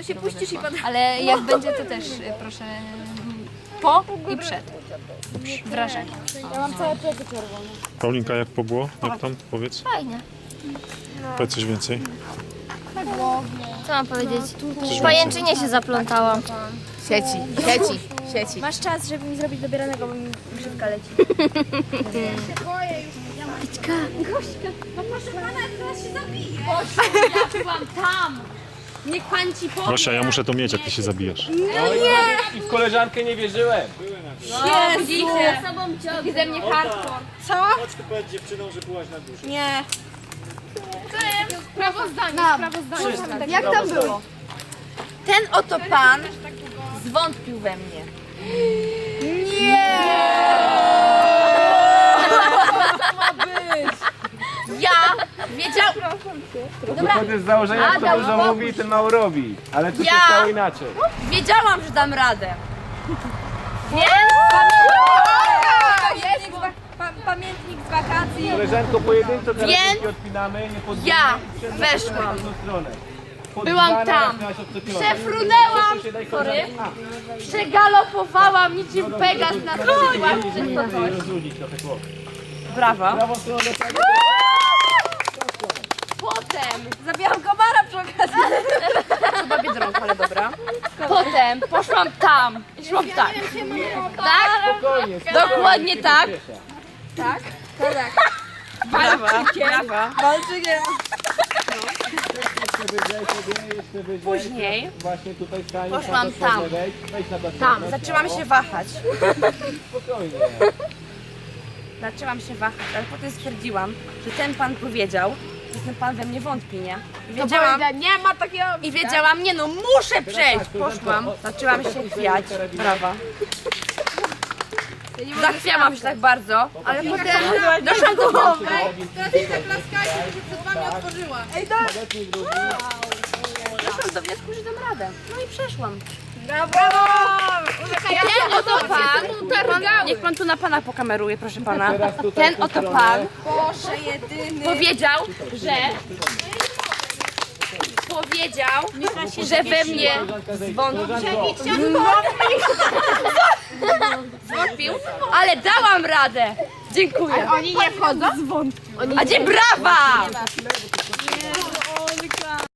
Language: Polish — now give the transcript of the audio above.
To się puścisz i potem... Ale jak będzie, to też y, proszę po i przed. Wrażenia. Paulinka, jak pobyło? Jak tam? Powiedz. Fajnie. Powiedz coś więcej. Co mam powiedzieć? W pajęczynie się zaplątałam. Sieci, sieci, sieci. Masz czas, żeby mi zrobić dobieranego, bo mi brzydka leci. Niech pan ci powie. Gosia, ja muszę to mieć, jak ty się zabijasz. I w koleżankę nie wierzyłem. Widzicie? sobą ciąg. ze mnie hardcore. Chodź tu powiedz dziewczynom, że byłaś na górze. Nie. Sprawozdanie, sprawozdanie. Jak tam było? Ten oto pan zwątpił we mnie. Nie! Wychodzę z założenia, kto dużo mówi, ten mało robi. Ale tu się Ja- stało inaczej. wiedziałam, że dam radę. Więc pamiętnik, z wak- pa- pamiętnik z wakacji. Koleżanko, pojedynczo teraz Więc odpinamy, nie ja i weszłam. stronę. Byłam tam. miałaś odczepione. Przefrunęłam. Się, daj A, Przegalopowałam niczym Pegas na skrzydłach. trochę chłop. Prawą do przodu. Potem zabijałam komara przy okazji. Chyba biedronka, ale dobra. Potem poszłam tam. I szłam tak. Tak? Spokojnie, Dokładnie tak. Tak? Brawa. Brawa. Walczykiem. Jeszcze wyżej sobie, jeszcze wyżej. Później Właśnie tutaj stanie. Poszłam tam. Wejdź na tam zaczęłam się wahać. Spokojnie. Zaczęłam się wahać, ale potem stwierdziłam, że ten pan powiedział, ten pan we mnie wątpi, nie? I wiedziałam, Nie ma takiego... i wiedziałam, nie no, muszę przejść. Poszłam, zaczęłam się chwiać. Brawa. Zachwiałam się tak bardzo, ale potem doszłam do głowy. Doszłam do wniosku, że dam radę. No i przeszłam. Pan, niech pan tu na pana pokameruje, proszę pana. Ten oto pan powiedział, że powiedział, że we mnie zwątpił, zwątpił, ale dałam radę. Dziękuję. Oni nie wchodzą? A gdzie brawa?